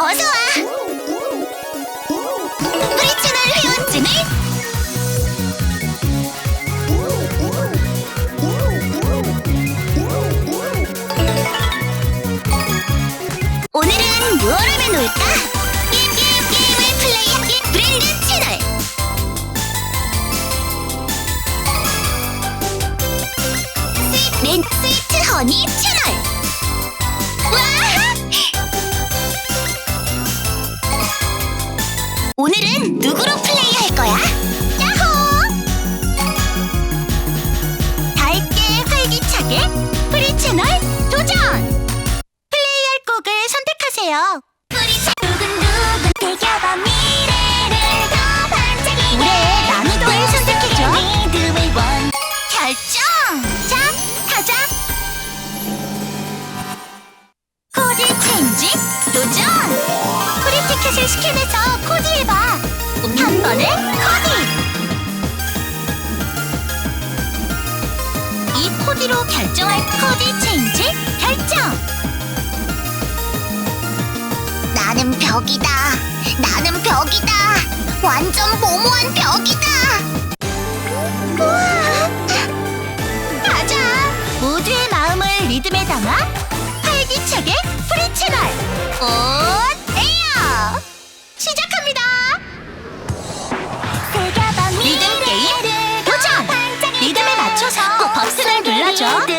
어서 와. 코디. 이 코디로 결정할 코디 체인지 결정. 나는 벽이다. 나는 벽이다. 완전 모모한 벽이다. 우와. 가자. 모두의 마음을 리듬에 담아 활기차게 프리 채널 온 버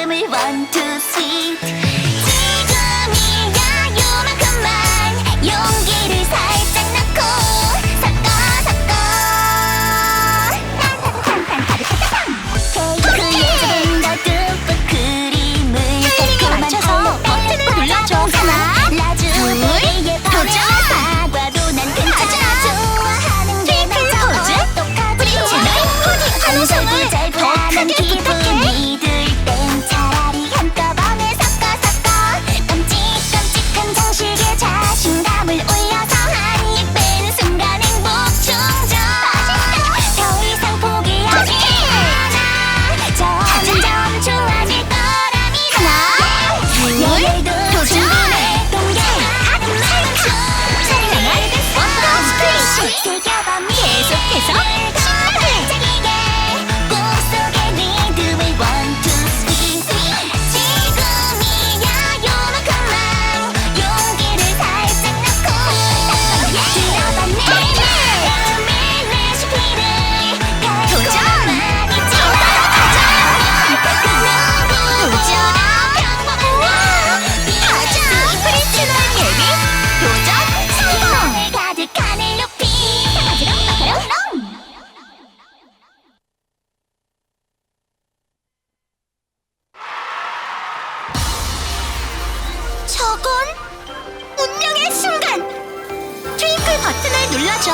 눌러줘.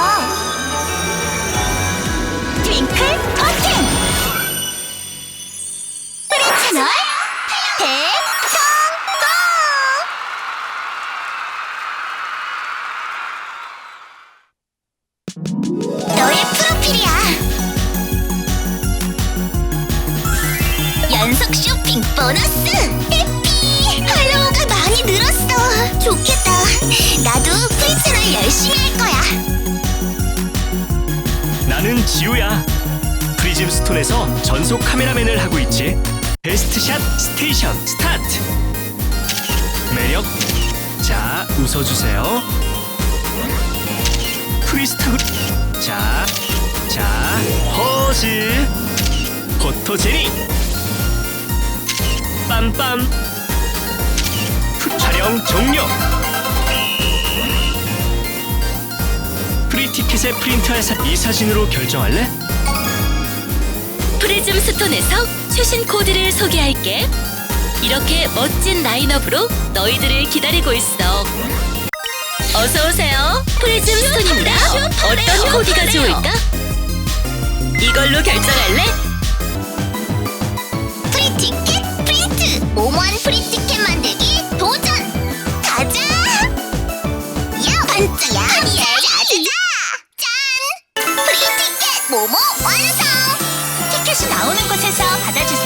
트윙클 버튼 프리 채널 대성공! 너의 프로필이야. 연속 쇼핑 보너스 프리즘 스톤에서 전속 카메라맨을 하고 있지. 베스트 샷 스테이션 스타트. 매력. 자, 웃어주세요. 프리스타그. 자, 자, 포즈. 포토제니. 빰빰. 프- 촬영 종료. 프리티켓에 프린트할 사... 이 사진으로 결정할래? 프리즘 스톤에서 최신 코디를 소개할게. 이렇게 멋진 라인업으로 너희들을 기다리고 있어. 어서 오세요. 프리즘 스톤입니다. 어떤 코디가 좋을까? 이걸로 결정할래? 프리티켓 프린트! 5만 프리티켓 만들기 도전! 가자! 야! 반짝이야! 아니야! 가자! 짠! 프리티켓 모모 완성! 나오는 곳에서 받아주세요.